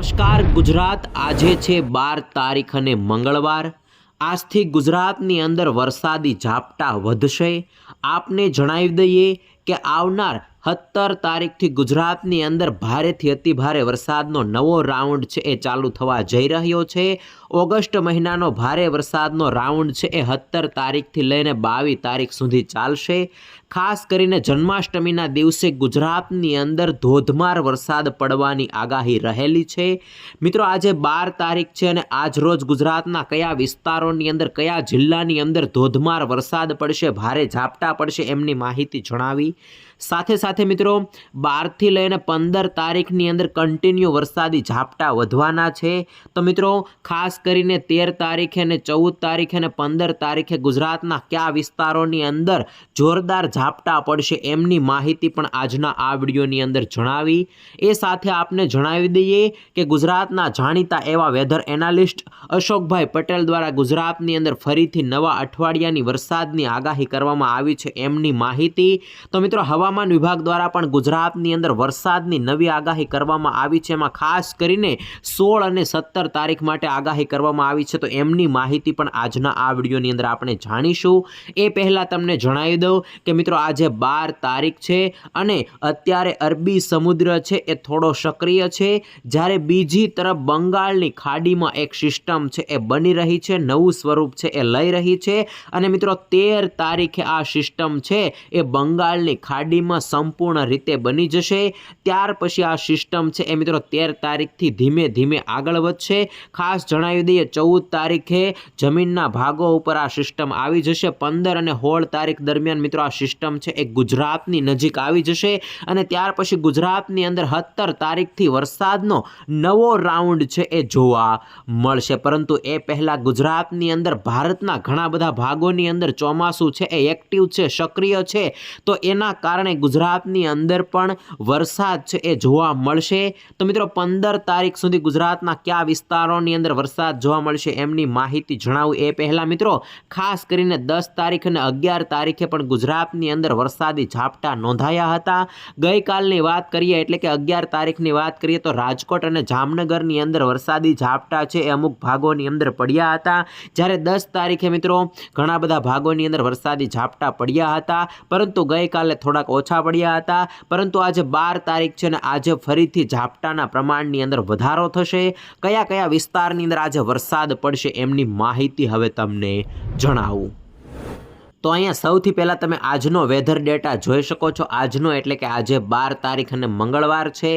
નમસ્કાર, ગુજરાત આજે છે બાર તારીખ અને મંગળવાર. આજથી ગુજરાતની અંદર વરસાદી ઝાપટા વધશે. આપને જણાવી દઈએ કે આવનાર સત્તર તારીખથી ગુજરાતની અંદર ભારેથી અતિભારે વરસાદનો નવો રાઉન્ડ છે એ ચાલુ થવા જઈ રહ્યો છે. ઓગસ્ટ મહિનાનો ભારે વરસાદનો રાઉન્ડ છે એ સત્તર તારીખથી લઈને બાવીસ તારીખ સુધી ચાલશે. ખાસ કરીને જન્માષ્ટમીના દિવસે ગુજરાતની અંદર ધોધમાર વરસાદ પડવાની આગાહી રહેલી છે. મિત્રો, આજે બાર તારીખ છે અને આજ રોજ ગુજરાતના કયા વિસ્તારોની અંદર, કયા જિલ્લાની અંદર ધોધમાર વરસાદ પડશે, ભારે ઝાપટા પડશે એમની માહિતી જણાવી. સાથે સાથે મિત્રો, બારથી લઈને પંદર તારીખની અંદર કન્ટિન્યુ વરસાદી ઝાપટા વધવાના છે. તો મિત્રો, ખાસ કરીને તેર તારીખે અને ચૌદ તારીખે અને પંદર તારીખે ગુજરાતના કયા વિસ્તારોની અંદર જોરદાર ઝાપટા પડશે એમની માહિતી પણ આજના આ વિડીયોની અંદર જણાવી. એ સાથે આપને જણાવી દઈએ કે ગુજરાતના જાણીતા એવા વેધર એનાલિસ્ટ અશોકભાઈ પટેલ દ્વારા ગુજરાતની અંદર ફરીથી નવા અઠવાડિયાની વરસાદની આગાહી કરવામાં આવી છે એમની માહિતી. તો મિત્રો, હવામાન વિભાગ દ્વારા પણ ગુજરાતની અંદર વરસાદની નવી આગાહી કરવામાં આવી છે. એમાં ખાસ કરીને સોળ અને સત્તર તારીખ માટે આગાહી કરવામાં આવી છે, તો એમની માહિતી પણ આજના આ વિડીયોની અંદર આપણે જાણીશું. એ પહેલાં તમને જણાવી દઉં કે મિત્રો, આજે બાર તારીખ છે અને અત્યારે અરબી સમુદ્ર છે, એ થોડો સક્રિય છે. જ્યારે બીજી તરફ બંગાળની ખાડીમાં એક સિસ્ટમ છે, એ બની રહી છે, નવું સ્વરૂપ છે, એ લઈ રહી છે. અને મિત્રો, તેર તારીખે આ સિસ્ટમ છે, એ બંગાળની ખાડીમાં સંપૂર્ણ રીતે બની જશે. ત્યાર પછી આ સિસ્ટમ છે, એ મિત્રો, તેર તારીખથી ધીમે ધીમે આગળ વધશે. ખાસ જણાવી દઈએ, ચૌદ તારીખે જમીનના ભાગો ઉપર આ સિસ્ટમ આવી જશે. પંદર અને સોળ તારીખ દરમિયાન મિત્રો આ સિસ્ટમ છે એ ગુજરાતની નજીક આવી જશે અને ત્યાર પછી ગુજરાતની અંદર સત્તર તારીખથી વરસાદનો નવો રાઉન્ડ છે એ જોવા મળશે. પરંતુ એ પહેલાં ગુજરાતની અંદર ભારતના ઘણા બધા ભાગોની અંદર ચોમાસું છે એ એક્ટિવ છે, સક્રિય છે. તો એના કારણે ગુજરાતની અંદર પણ વરસાદ છે એ જોવા મળશે. તો મિત્રો પંદર તારીખ સુધી ગુજરાતના કયા વિસ્તારોની અંદર વરસાદ જોવા મળશે એમની માહિતી જણાવું એ પહેલાં મિત્રો, ખાસ કરીને દસ તારીખ અને અગિયાર તારીખે પણ ગુજરાતની અંદર વરસાદી ઝાપટા નોંધાયા હતા. ગઈકાલની વાત કરીએ એટલે કે અગિયાર તારીખની વાત કરીએ તો રાજકોટ અને જામનગરની અંદર વરસાદી ઝાપટા છે એ અમુક ભાગોની અંદર પડ્યા હતા. જ્યારે દસ તારીખે મિત્રો, ઘણા બધા ભાગોની અંદર વરસાદી ઝાપટા પડ્યા હતા, પરંતુ ગઈકાલે થોડાક ઓછા પડ્યા હતા. પરંતુ આજે બાર તારીખ છે ને આજે ફરીથી ઝાપટાના પ્રમાણની અંદર વધારો થશે. કયા કયા વિસ્તારની અંદર આજે વરસાદ પડશે એમની માહિતી હવે તમને જણાવું. તો અહીંયા સૌથી પહેલાં તમે આજનો વેધર ડેટા જોઈ શકો છો. આજનો એટલે કે આજે બાર તારીખ અને મંગળવાર છે.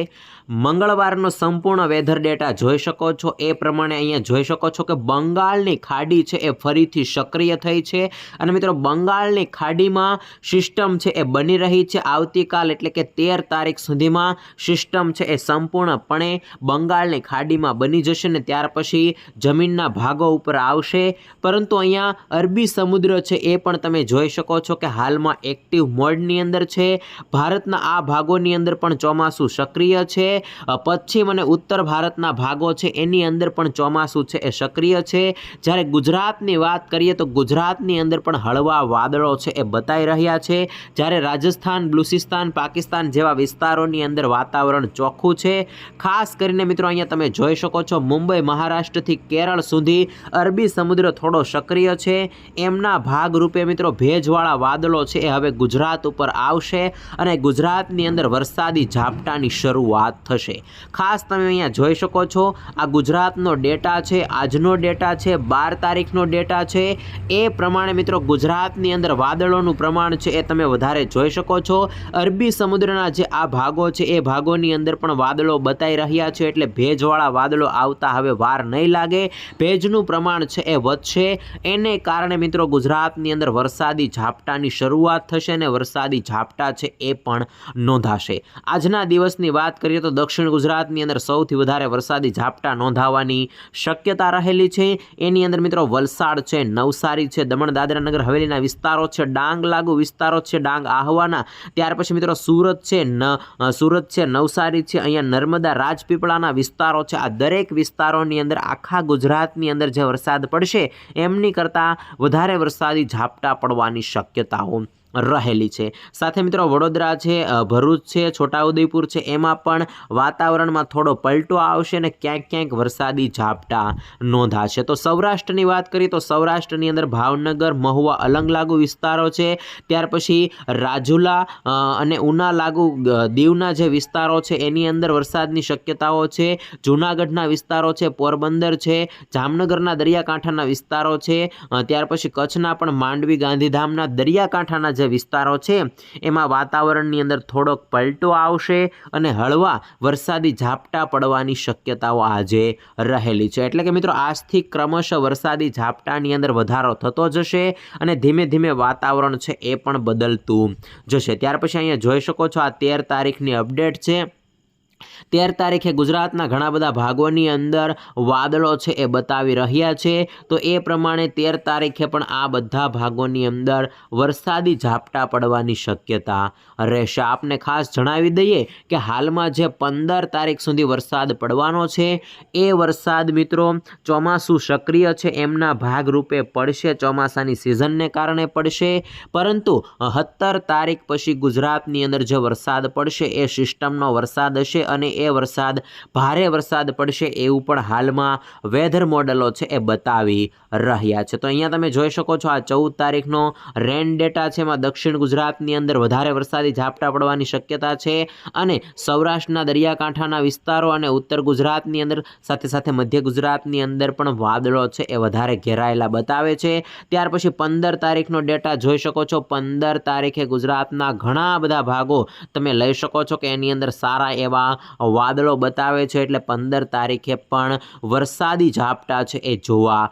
મંગળવારનો સંપૂર્ણ વેધર ડેટા જોઈ શકો છો. એ પ્રમાણે અહીંયા જોઈ શકો છો કે બંગાળની ખાડી છે એ ફરીથી સક્રિય થઈ છે. અને મિત્રો, બંગાળની ખાડીમાં સિસ્ટમ છે એ બની રહી છે. આવતીકાલ એટલે કે તેર તારીખ સુધીમાં સિસ્ટમ છે એ સંપૂર્ણપણે બંગાળની ખાડીમાં બની જશે ને ત્યાર પછી જમીનના ભાગો ઉપર આવશે. પરંતુ અહીંયા અરબી સમુદ્ર છે એ પણ તમે જોઈ શકો છો કે હાલમાં એક્ટિવ મોડની અંદર છે. ભારતના આ ભાગોની અંદર પણ ચોમાસું સક્રિય છે. પશ્ચિમ અને ઉત્તર ભારતના ભાગો છે એની અંદર પણ ચોમાસું છે એ સક્રિય છે. જ્યારે ગુજરાતની વાત કરીએ તો ગુજરાતની અંદર પણ હળવા વાદળો છે એ બતાઈ રહ્યા છે. જ્યારે રાજસ્થાન, બલુચિસ્તાન, પાકિસ્તાન જેવા વિસ્તારોની અંદર વાતાવરણ ચોખ્ખું છે. ખાસ કરીને મિત્રો અહીંયા તમે જોઈ શકો છો મુંબઈ, મહારાષ્ટ્રથી કેરળ સુધી અરબી સમુદ્ર થોડો સક્રિય છે. એમના ભાગરૂપે મિત્રો ભેજવાળા વાદળો છે એ હવે ગુજરાત ઉપર આવશે અને ગુજરાતની અંદર વરસાદી ઝાપટાની શરૂઆત થશે. ખાસ તમે અહીંયા જોઈ શકો છો, આ ગુજરાતનો ડેટા છે, આજનો ડેટા છે, બાર તારીખનો ડેટા છે. એ પ્રમાણે મિત્રો, ગુજરાતની અંદર વાદળોનું પ્રમાણ છે એ તમે વધારે જોઈ શકો છો. અરબી સમુદ્રના જે આ ભાગો છે, એ ભાગોની અંદર પણ વાદળો બતાઈ રહ્યા છે, એટલે ભેજવાળા વાદળો આવતા હવે વાર નહીં લાગે. ભેજનું પ્રમાણ છે એ વધશે. એને કારણે મિત્રો, ગુજરાતની અંદર વરસાદી ઝાપટાની શરૂઆત થશે અને વરસાદી ઝાપટા છે એ પણ નોંધાશે. આજના દિવસની વાત કરીએ તો દક્ષિણ ગુજરાતની અંદર સૌથી વધારે વરસાદી ઝાપટા નોંધાવાની શક્યતા રહેલી છે. એની અંદર મિત્રો વલસાડ છે, નવસારી છે, દમણ દાદરા નગર હવેલીના વિસ્તારો છે, ડાંગ, લાગુ વિસ્તારો છે, ડાંગ, આહવાના. ત્યાર પછી મિત્રો સુરત છે, ન સુરત છે, નવસારી છે, અહીંયા નર્મદા, રાજપીપળાના વિસ્તારો છે. આ દરેક વિસ્તારોની અંદર આખા ગુજરાતની અંદર જે વરસાદ પડશે, એમની કરતાં વધારે વરસાદી ઝાપટા પડવાની શક્યતાઓ રહેલી છે. સાથે મિત્રો વડોદરા છે ભરૂચ છે, છોટાઉદેપુર છે, એમાં પણ વાતાવરણમાં થોડો પલટો આવશે અને ક્યાંક ક્યાંક વરસાદી ઝાપટા નોંધાશે. તો સૌરાષ્ટ્રની વાત કરીએ તો સૌરાષ્ટ્રની અંદર ભાવનગર, મહુવા અલંગ લાગુ વિસ્તારો છે. ત્યાર પછી રાજુલા અને ઉના લાગુ દીવના જે વિસ્તારો છે, એની અંદર વરસાદની શક્યતાઓ છે. જૂનાગઢના વિસ્તારો છે, પોરબંદર છે. જામનગરના દરિયાકાંઠાના વિસ્તારો છે. ત્યાર પછી કચ્છના પણ માંડવી, ગાંધીધામના દરિયાકાંઠાના જે વિસ્તારો છે, એમાં વાતાવરણની અંદર થોડોક પલટો આવશે અને હળવા વરસાદી ઝાપટા પડવાની શક્યતાઓ આજે રહેલી છે. એટલે કે મિત્રો, આજથી ક્રમશઃ વરસાદી ઝાપટાની અંદર વધારો થતો જશે અને ધીમે ધીમે વાતાવરણ છે એ પણ બદલતું જશે. ત્યાર પછી અહીંયા જોઈ શકો છો આ તેર તારીખની અપડેટ છે. તેર તારીખે ગુજરાતના ઘણા બધા ભાગોની અંદર વાદળો છે એ બતાવી રહ્યા છે. તો એ પ્રમાણે તેર તારીખે પણ આ બધા ભાગોની અંદર વરસાદી ઝાપટા પડવાની શક્યતા રહેશે. આપને ખાસ જણાવી દઈએ કે હાલમાં જે પંદર તારીખ સુધી વરસાદ પડવાનો છે, એ વરસાદ મિત્રો ચોમાસું સક્રિય છે, એમના ભાગરૂપે પડશે, ચોમાસાની સિઝનને કારણે પડશે. પરંતુ સત્તર તારીખ પછી ગુજરાતની અંદર જે વરસાદ પડશે, એ સિસ્ટમનો વરસાદ હશે. અને એ વરસાદ ભારે વરસાદ પડશે એવું પણ હાલમાં વેધર મોડલો છે એ બતાવી રહ્યા છે. તો અહીંયા તમે જોઈ શકો છો આ ચૌદ તારીખનો રેન ડેટા છે. એમાં દક્ષિણ ગુજરાતની અંદર વધારે વરસાદી ઝાપટા પડવાની શક્યતા છે અને સૌરાષ્ટ્રના દરિયાકાંઠાના વિસ્તારો અને ઉત્તર ગુજરાતની અંદર સાથે સાથે મધ્ય ગુજરાતની અંદર પણ વાદળો છે એ વધારે ઘેરાયેલા બતાવે છે. ત્યાર પછી પંદર તારીખનો ડેટા જોઈ શકો છો. પંદર તારીખે ગુજરાતના ઘણા બધા ભાગો તમે લઈ શકો છો કે એની અંદર સારા એવા વાદળો બતાવે છે. એટલે પંદર તારીખે પણ વરસાદી ઝાપટા છે એ જોવા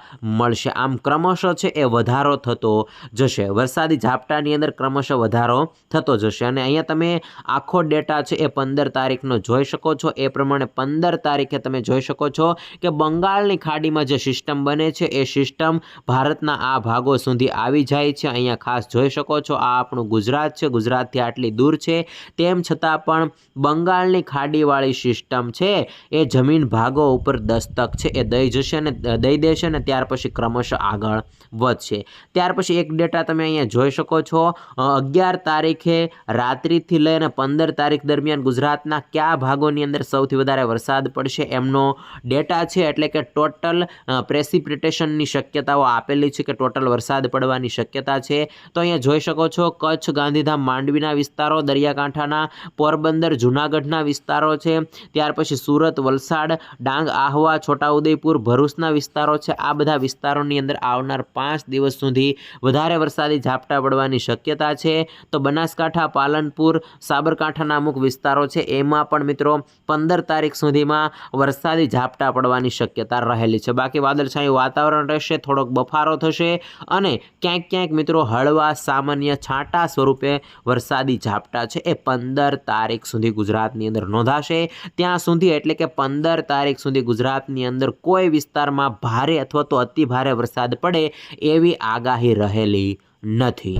મળશે આમ ક્રમશઃ છે એ વધારો થતો જશે. વરસાદી ઝાપટાની અંદર ક્રમશઃ વધારો થતો જશે. અને અહીંયા તમે આખો ડેટા છે એ પંદર તારીખનો જોઈ શકો છો. એ પ્રમાણે પંદર તારીખે તમે જોઈ શકો છો કે બંગાળની ખાડીમાં જે સિસ્ટમ બને છે, એ સિસ્ટમ ભારતના આ ભાગો સુધી આવી જાય છે. અહીંયા ખાસ જોઈ શકો છો, આ આપણું ગુજરાત છે. ગુજરાતથી આટલી દૂર છે. તેમ છતાં પણ બંગાળની ખાડીવાળી સિસ્ટમ છે એ જમીન ભાગો ઉપર દસ્તક છે, એ દઈ જશે અને દઈ દેશે અને ત્યાર પછી ક્રમશઃ આગળ વધશે. ત્યાર પછી એક ડેટા તમે અહીંયા જોઈ શકો છો. અગિયાર તારીખે રાત્રિથી લઈને પંદર તારીખ દરમિયાન ગુજરાતના કયા ભાગોની અંદર સૌથી વધારે વરસાદ પડશે એમનો ડેટા છે. એટલે કે ટોટલ પ્રેસિપિટેશનની શક્યતાઓ આપેલી છે કે ટોટલ વરસાદ પડવાની શક્યતા છે. તો અહીંયા જોઈ શકો છો, કચ્છ, ગાંધીધામ, માંડવીના વિસ્તારો, દરિયાકાંઠાના પોરબંદર, જૂનાગઢના વિસ્તારો છે. ત્યાર પછી સુરત, વલસાડ, ડાંગ, આહવા, છોટાઉદેપુર, ભરૂચના વિસ્તારો છે. આ બધા વિસ્તારોની અંદર આવનાર પાંચ દિવસ સુધી વધારે વરસાદી ઝાપટા પડવાની શક્યતા છે. તો બનાસકાંઠા, પાલનપુર, સાબરકાંઠાના અમુક વિસ્તારો છે, એમાં પણ મિત્રો પંદર તારીખ સુધીમાં વરસાદી ઝાપટા પડવાની શક્યતા રહેલી છે. બાકી વાદળછાયું વાતાવરણ રહેશે, થોડોક બફારો થશે અને ક્યાંક ક્યાંક મિત્રો હળવા, સામાન્ય, છાંટા સ્વરૂપે વરસાદી ઝાપટા છે. એ પંદર તારીખ સુધી ગુજરાતની અંદર નોંધાશે. ત્યાં સુધી એટલે કે પંદર તારીખ સુધી ગુજરાતની અંદર કોઈ વિસ્તારમાં ભારે અથવા તો અતિ ભારે વરસાદ પડે એવી આગાહી રહેલી નથી.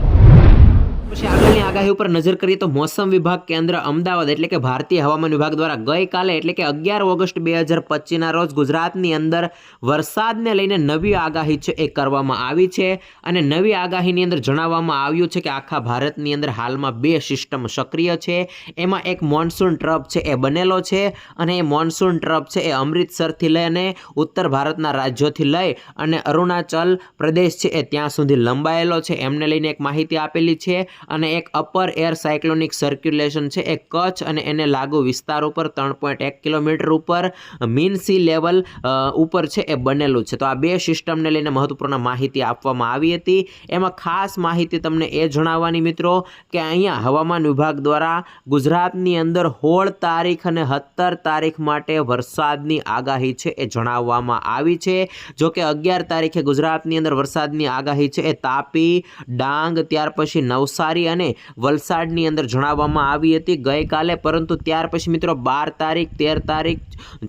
પછી આગળની આગાહી ઉપર નજર કરીએ તો મોસમ વિભાગ કેન્દ્ર અમદાવાદ એટલે કે ભારતીય હવામાન વિભાગ દ્વારા ગઈકાલે એટલે કે અગિયાર ઓગસ્ટ બે હજાર પચીસના રોજ ગુજરાતની અંદર વરસાદને લઈને નવી આગાહી છે એ કરવામાં આવી છે. અને નવી આગાહીની અંદર જણાવવામાં આવ્યું છે કે આખા ભારતની અંદર હાલમાં બે સિસ્ટમ સક્રિય છે. એમાં એક મોન્સૂન ટ્રપ છે એ બનેલો છે અને એ મોન્સૂન ટ્રપ છે એ અમૃતસરથી લઈને ઉત્તર ભારતના રાજ્યોથી લઈ અને અરુણાચલ પ્રદેશ છે એ ત્યાં સુધી લંબાયેલો છે. એમને લઈને એક માહિતી આપેલી છે. અને એક અપર એર સાયક્લોનિક સર્ક્યુલેશન છે, એ કચ્છ અને એને લાગુ વિસ્તાર ઉપર ત્રણ પોઈન્ટ એક કિલોમીટર ઉપર. મીન સી લેવલ ઉપર છે, એ બનેલું છે. તો આ બે સિસ્ટમને લઈને મહત્વપૂર્ણ માહિતી આપવામાં આવી હતી. એમાં ખાસ માહિતી તમને એ જણાવવાની મિત્રો કે અહીંયા હવામાન વિભાગ દ્વારા ગુજરાતની અંદર હોળ તારીખ અને સત્તર તારીખ માટે વરસાદની આગાહી છે, એ જણાવવામાં આવી છે. જો કે અગિયાર તારીખે ગુજરાતની અંદર વરસાદની આગાહી છે, એ તાપી, ડાંગ, ત્યાર પછી નવસારી અને વલસાડની અંદર જણાવવામાં આવી હતી ગઈકાલે, પરંતુ ત્યાર પછી મિત્રો બાર તારીખ, તેર તારીખ,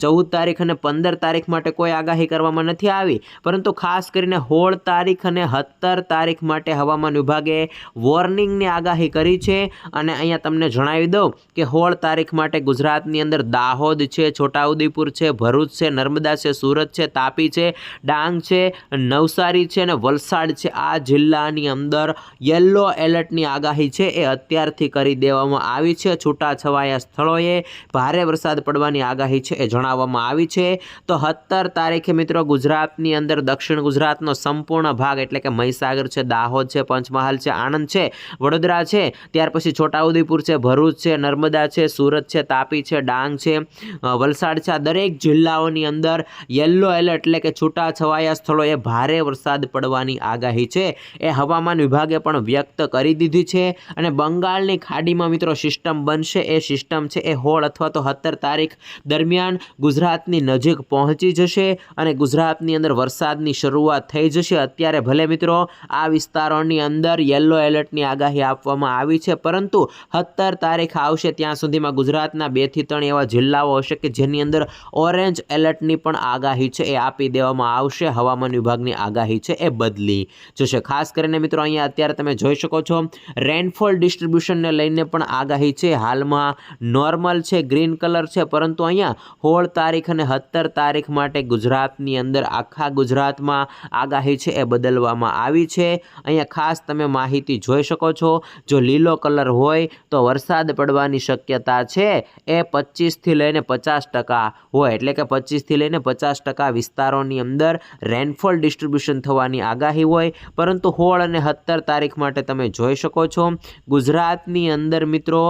ચૌદ તારીખ અને પંદર તારીખ માટે કોઈ આગાહી કરવામાં નથી આવી. પરંતુ ખાસ કરીને સોળ તારીખ અને સત્તર તારીખ માટે હવામાન વિભાગે વોર્નિંગની આગાહી કરી છે. અને અહીંયા તમને જણાવી દઉં કે સોળ તારીખ માટે ગુજરાતની અંદર દાહોદ છે, છોટાઉદેપુર છે, ભરૂચ છે, નર્મદા છે, સુરત છે, તાપી છે, ડાંગ છે, નવસારી છે અને વલસાડ છે. આ જિલ્લાની અંદર યલો એલર્ટની વરસાદની આગાહી છે એ અત્યારથી કરી દેવામાં આવી છે. છૂટાછવાયા સ્થળોએ ભારે વરસાદ પડવાની આગાહી છે એ જણાવવામાં આવી છે. તો સત્તર તારીખે મિત્રો ગુજરાતની અંદર દક્ષિણ ગુજરાતનો સંપૂર્ણ ભાગ એટલે કે મહીસાગર છે, દાહોદ છે, પંચમહાલ છે, આણંદ છે, વડોદરા છે, ત્યાર પછી છોટાઉદેપુર છે, ભરૂચ છે, નર્મદા છે, સુરત છે, તાપી છે, ડાંગ છે વલસાડ છે. આ દરેક જિલ્લાઓની અંદર યલો એલર્ટ એટલે કે છૂટા છવાયા સ્થળોએ ભારે વરસાદ પડવાની આગાહી છે. એ હવામાન વિભાગે પણ વ્યક્ત કરી દીધી છે અને બંગાળની ખાડીમાં મિત્રો સિસ્ટમ બનશે. એ સિસ્ટમ છે એ હોળ અથવા તો સત્તર તારીખ દરમિયાન ગુજરાતની નજીક પહોંચી જશે અને ગુજરાતની અંદર વરસાદની શરૂઆત થઈ જશે. અત્યારે ભલે મિત્રો આ વિસ્તારોની અંદર યલો એલર્ટની આગાહી આપવામાં આવી છે, પરંતુ સત્તર તારીખ આવશે ત્યાં સુધીમાં ગુજરાતના બેથી ત્રણ એવા જિલ્લાઓ હશે કે જેની અંદર ઓરેન્જ એલર્ટની પણ આગાહી છે એ આપી દેવામાં આવશે. હવામાન વિભાગની આગાહી છે એ બદલી જશે. ખાસ કરીને મિત્રો અહીંયા અત્યારે તમે જોઈ શકો છો રેનફોલ ડિસ્ટ્રીબ્યુશનને લઈને પણ આગાહી છે. હાલમાં નોર્મલ છે, ગ્રીન કલર છે, પરંતુ અહીંયા સોળ તારીખ અને સત્તર તારીખ માટે ગુજરાતની અંદર આખા ગુજરાતમાં આગાહી છે એ બદલવામાં આવી છે. અહીંયા ખાસ તમે માહિતી જોઈ શકો છો. જો લીલો કલર હોય તો વરસાદ પડવાની શક્યતા છે. એ પચીસથી લઈને પચાસ ટકા હોય, એટલે કે પચીસથી લઈને પચાસ ટકા વિસ્તારોની અંદર રેનફોલ ડિસ્ટ્રીબ્યુશન થવાની આગાહી હોય. પરંતુ સોળ અને સત્તર તારીખ માટે તમે જોઈ શકો છો. ગુજરાતની અંદર મિત્રો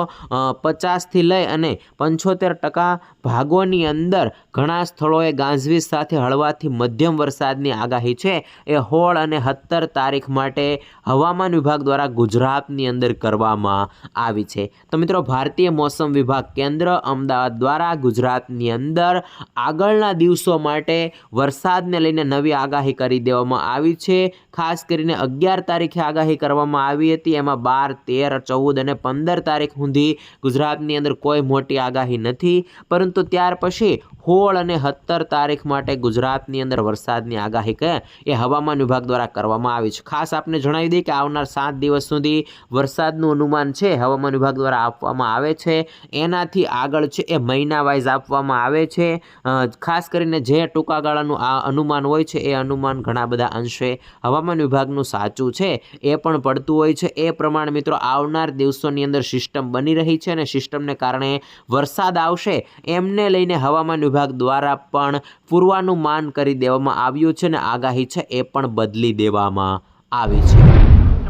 પચાસથી લઈ અને પંચોતેર ટકા ભાગોની અંદર ઘણા સ્થળોએ ગાજવીજ સાથે હળવાથી મધ્યમ વરસાદની આગાહી છે. એ હોળ અને સત્તર તારીખ માટે હવામાન વિભાગ દ્વારા ગુજરાતની અંદર કરવામાં આવી છે. તો મિત્રો, ભારતીય મોસમ વિભાગ કેન્દ્ર અમદાવાદ દ્વારા ગુજરાતની અંદર આગળના દિવસો માટે વરસાદને લઈને નવી આગાહી કરી દેવામાં આવી છે. ખાસ કરીને અગિયાર તારીખે આગાહી કરવામાં આવી હતી. એમાં બાર, તેર, ચૌદ અને પંદર તારીખ સુધી ગુજરાતની અંદર કોઈ મોટી આગાહી નથી. પરંતુ ત્યાર પછી સોળ અને સત્તર તારીખ માટે ગુજરાતની અંદર વરસાદની આગાહી કે એ હવામાન વિભાગ દ્વારા કરવામાં આવી છે. ખાસ આપને જણાવી દઈએ કે આવનાર સાત દિવસ સુધી વરસાદનું અનુમાન છે, હવામાન વિભાગ દ્વારા આપવામાં આવે છે. એનાથી આગળ છે એ મહિના વાઇઝ આપવામાં આવે છે. ખાસ કરીને જે ટૂંકા ગાળાનું આ અનુમાન હોય છે, એ અનુમાન ઘણા બધા અંશે હવામાન વિભાગનું સાચું છે, એ પણ પડતું હોય છે. એ પ્રમાણે મિત્રો આવનાર દિવસોની અંદર સિસ્ટમ બની રહી છે અને સિસ્ટમને કારણે વરસાદ આવશે એમને લઈને હવામાન વિભાગ દ્વારા પણ પૂર્વાનુમાન કરી દેવામાં આવ્યું છે અને આગાહી છે એ પણ બદલી દેવામાં આવી છે.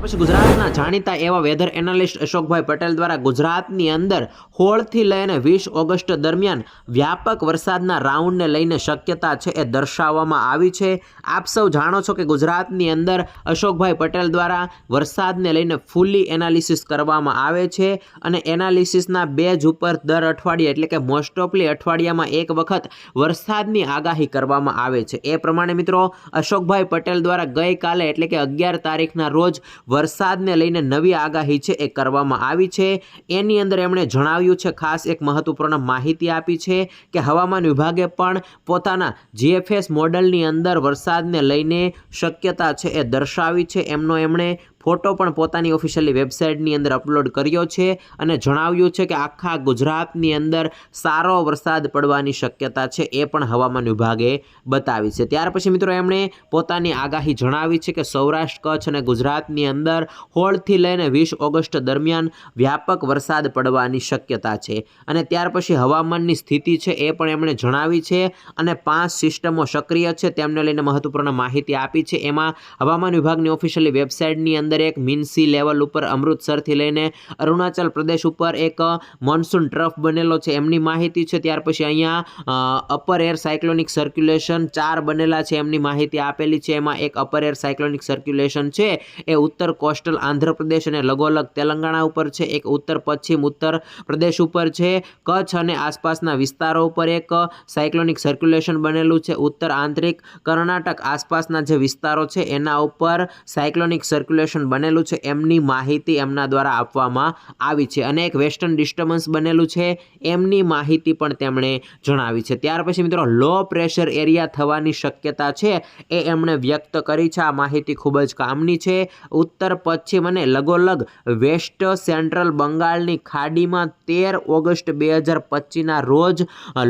પછી ગુજરાતના જાણીતા એવા વેધર એનાલિસ્ટ અશોકભાઈ પટેલ દ્વારા ગુજરાતની અંદર હોળથી લઈને વીસ ઓગસ્ટ દરમિયાન વ્યાપક વરસાદના રાઉન્ડને લઈને શક્યતા છે એ દર્શાવવામાં આવી છે. આપ સૌ જાણો છો કે ગુજરાતની અંદર અશોકભાઈ પટેલ દ્વારા વરસાદને લઈને ફૂલી એનાલિસિસ કરવામાં આવે છે અને એનાલિસિસના બેજ ઉપર દર અઠવાડિયે એટલે કે મોસ્ટ ઓફલી અઠવાડિયામાં એક વખત વરસાદની આગાહી કરવામાં આવે છે. એ પ્રમાણે મિત્રો, અશોકભાઈ પટેલ દ્વારા ગઈકાલે એટલે કે અગિયાર તારીખના રોજ વરસાદને લઈને નવી આગાહી છે એ કરવામાં આવી છે. એની અંદર એમણે જણાવ્યું છે, ખાસ એક મહત્વપૂર્ણ માહિતી આપી છે કે હવામાન વિભાગે પણ પોતાના જીએફએસ મોડલની અંદર વરસાદને લઈને શક્યતા છે એ દર્શાવી છે. એમનો એમણે ફોટો પણ પોતાની ઓફિશિયલી વેબસાઇટની અંદર અપલોડ કર્યો છે અને જણાવ્યું છે કે આખા ગુજરાતની અંદર સારો વરસાદ પડવાની શક્યતા છે એ પણ હવામાન વિભાગે બતાવી છે. ત્યાર પછી મિત્રો એમણે પોતાની આગાહી જણાવી છે કે સૌરાષ્ટ્ર, કચ્છ અને ગુજરાતની અંદર હોળથી લઈને વીસ ઓગસ્ટ દરમિયાન વ્યાપક વરસાદ પડવાની શક્યતા છે અને ત્યાર પછી હવામાનની સ્થિતિ છે એ પણ એમણે જણાવી છે અને પાંચ સિસ્ટમો સક્રિય છે તેમને લઈને મહત્વપૂર્ણ માહિતી આપી છે. એમાં હવામાન વિભાગની ઓફિશિયલી વેબસાઇટની અંદર એક મિન્સી લેવલ ઉપર અમૃતસરથી લઈને અરુણાચલ પ્રદેશ ઉપર એક મોન્સૂન ટ્રફ બનેલો છે. એમની માહિતી છે, ત્યાર પછી અહીંયા અપર એર સાયક્લોનિક સર્ક્યુલેશન ચાર બનેલા છે એમની માહિતી આપેલી છે. એમાં એક અપર એર સાયક્લોનિક સર્ક્યુલેશન છે, એ ઉત્તર કોસ્ટલ આંધ્રપ્રદેશ અને લગોલગ તેલંગાણા ઉપર છે. એક ઉત્તર, પશ્ચિમ ઉત્તર પ્રદેશ ઉપર છે. કચ્છ અને આસપાસના વિસ્તારો ઉપર એક સાયક્લોનિક સર્ક્યુલેશન બનેલું છે. ઉત્તર આંતરિક કર્ણાટક આસપાસના જે વિસ્તારો છે, એના ઉપર સાયક્લોનિક સર્ક્યુલેશન બનેલું છે, એમની માહિતી એમના દ્વારા આપવામાં આવી છે અને એક વેસ્ટર્ન ડિસ્ટર્બન્સ બનેલું છે, એમની માહિતી પણ તેમણે જણાવી છે. ત્યાર પછી મિત્રો લો પ્રેશર એરિયા થવાની શક્યતા છે એ એમણે વ્યક્ત કરી છે. આ માહિતી ખૂબ જ કામની છે. ઉત્તર, પશ્ચિમ અને લગોલગ વેસ્ટ સેન્ટ્રલ બંગાળની ખાડીમાં તેર ઓગસ્ટ બે હજાર પચીસના રોજ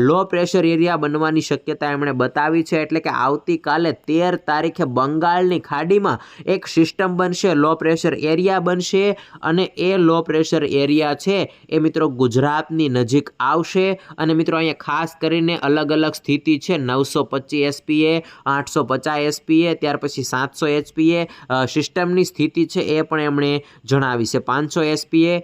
લો પ્રેશર એરિયા બનવાની શક્યતા એમણે બતાવી છે. એટલે કે આવતીકાલે તેર તારીખે બંગાળની ખાડીમાં એક સિસ્ટમ બનશે. લો પ્રેશર એરિયા બનશે અને એ લો પ્રેશર એરિયા છે એ મિત્રો ગુજરાતની નજીક આવશે. અને મિત્રો અહીંયા ખાસ કરીને અલગ અલગ સ્થિતિ છે. નવસો પચીસ એસપીએ આઠસો પચાસ એસપીએ ત્યાર પછી સાતસો એચપીએ સિસ્ટમની સ્થિતિ છે એ પણ એમણે જણાવી છે. પાંચસો એસપીએ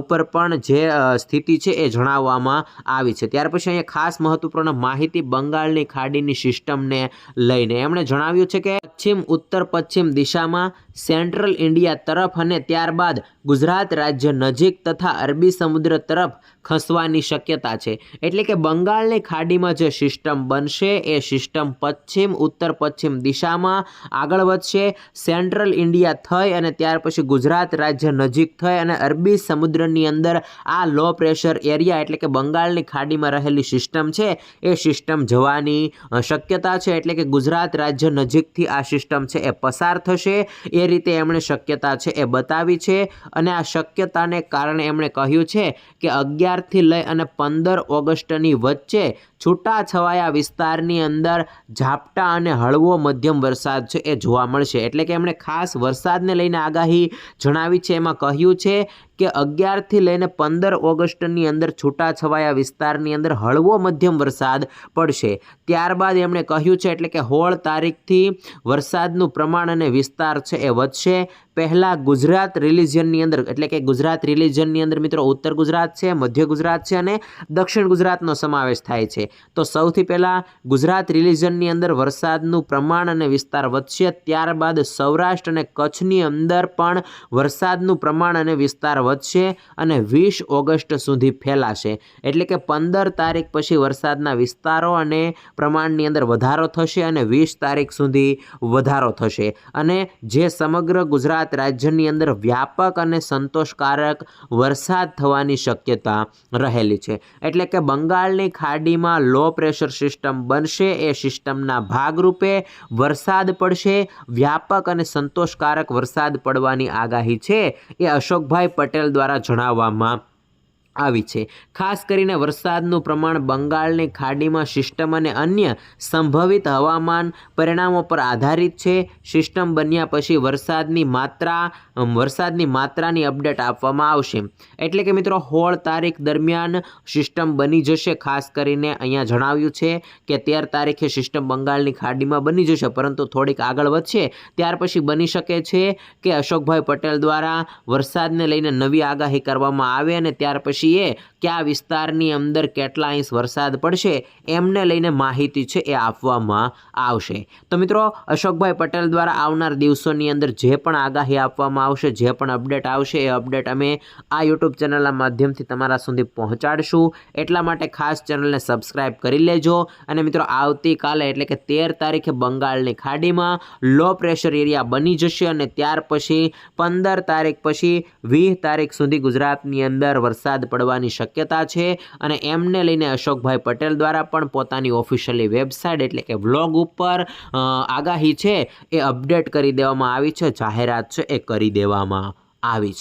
ઉપર પણ જે સ્થિતિ છે એ જણાવવામાં આવી છે. ત્યાર પછી અહીંયા ખાસ મહત્વપૂર્ણ માહિતી બંગાળની ખાડીની સિસ્ટમને લઈને. એમણે જણાવ્યું છે કે પશ્ચિમ ઉત્તર પશ્ચિમ દિશામાં સેન્ટ્રલ ઇન્ડિયા તરફ અને ત્યારબાદ ગુજરાત રાજ્ય નજીક તથા અરબી સમુદ્ર તરફ ખસવાની શક્યતા છે. એટલે કે બંગાળની ખાડીમાં જે સિસ્ટમ બનશે એ સિસ્ટમ પશ્ચિમ, ઉત્તર પશ્ચિમ દિશામાં આગળ વધશે. સેન્ટ્રલ ઇન્ડિયા થઈ અને ત્યાર પછી ગુજરાત રાજ્ય નજીક થઈ અને અરબી સમુદ્રની અંદર આ લો પ્રેશર એરિયા એટલે કે બંગાળની ખાડીમાં રહેલી સિસ્ટમ છે એ સિસ્ટમ જવાની શક્યતા છે. એટલે કે ગુજરાત રાજ્ય નજીકથી આ સિસ્ટમ છે એ પસાર થશે. એ રીતે એમણે શક્યતા છે એ બતાવી છે અને આ શક્યતાને કારણે એમણે કહ્યું છે કે અગિયારથી લઈ અને પંદર ઓગસ્ટની વચ્ચે છૂટાછવાયા વિસ્તારની અંદર ઝાપટા અને હળવો મધ્યમ વરસાદ છે એ જોવા મળશે. એટલે કે એમણે ખાસ વરસાદને લઈને આગાહી જણાવી છે. એમાં કહ્યું છે કે અગિયારથી લઈને પંદર ઓગસ્ટની અંદર છૂટાછવાયા વિસ્તારની અંદર હળવો મધ્યમ વરસાદ પડશે. ત્યારબાદ એમણે કહ્યું છે એટલે કે હોળ તારીખથી વરસાદનું પ્રમાણ અને વિસ્તાર છે એ વધશે. પહેલાં ગુજરાત રિલિજનની અંદર, એટલે કે ગુજરાત રિલિજનની અંદર મિત્રો ઉત્તર ગુજરાત છે, મધ્ય ગુજરાત છે અને દક્ષિણ ગુજરાતનો સમાવેશ થાય છે. તો સૌથી પહેલાં ગુજરાત રિલિજનની અંદર વરસાદનું પ્રમાણ અને વિસ્તાર વધશે, ત્યારબાદ સૌરાષ્ટ્ર અને કચ્છની અંદર પણ વરસાદનું પ્રમાણ અને વિસ્તાર વધશે અને વીસ ઓગસ્ટ સુધી ફેલાશે. એટલે કે પંદર તારીખ પછી વરસાદના વિસ્તારો અને પ્રમાણની અંદર વધારો થશે અને વીસ તારીખ સુધી વધારો થશે. અને જે સમગ્ર ગુજરાત રાજ્યની અંદર વ્યાપક અને સંતોષકારક વરસાદ થવાની શક્યતા રહેલી છે. એટલે કે બંગાળની ખાડીમાં લો પ્રેશર સિસ્ટમ બનશે, એ સિસ્ટમના ભાગરૂપે વરસાદ પડશે, વ્યાપક અને સંતોષકારક વરસાદ પડવાની આગાહી છે, એ અશોકભાઈ પટેલ દ્વારા જણાવવામાં આવી છે. ખાસ કરીને વરસાદનું પ્રમાણ બંગાળની ખાડીમાં સિસ્ટમ અને અન્ય સંભવિત હવામાન પરિણામો પર આધારિત છે. સિસ્ટમ બન્યા પછી વરસાદની માત્રા વરસાદની માત્રાની અપડેટ આપવામાં આવશે. એટલે કે મિત્રો, હોળ તારીખ દરમિયાન સિસ્ટમ બની જશે. ખાસ કરીને અહીંયા જણાવ્યું છે કે તેર તારીખે સિસ્ટમ બંગાળની ખાડીમાં બની જશે. પરંતુ થોડીક આગળ વધશે. ત્યાર પછી બની શકે છે કે અશોકભાઈ પટેલ દ્વારા વરસાદને લઈને નવી આગાહી કરવામાં આવે અને ત્યાર પછી એ કયા વિસ્તારની અંદર કેટલા ઇંચ વરસાદ પડશે એમને લઈને માહિતી છે એ આપવામાં આવશે. તો મિત્રો, અશોકભાઈ પટેલ દ્વારા આવનાર દિવસોની અંદર જે પણ આગાહી આપવામાં આવશે, જે પણ અપડેટ આવશે, એ અપડેટ અમે આ યુટ્યુબ ચેનલના માધ્યમથી તમારા સુધી પહોંચાડશું. એટલા માટે ખાસ ચેનલને સબસ્ક્રાઇબ કરી લેજો. અને મિત્રો, આવતીકાલે એટલે કે તેર તારીખે બંગાળની ખાડીમાં લો પ્રેશર એરિયા બની જશે અને ત્યાર પછી પંદર તારીખ પછી વીસ તારીખ સુધી ગુજરાતની અંદર વરસાદ પડવાની શક્યતા છે અને એમને લઈને અશોકભાઈ પટેલ દ્વારા પણ પોતાની ઓફિશિયલી વેબસાઇટ એટલે કે વ્લોગ ઉપર આગાહી છે એ અપડેટ કરી દેવામાં આવી છે, જાહેરાત છે એ કરી દેવામાં આવી છે.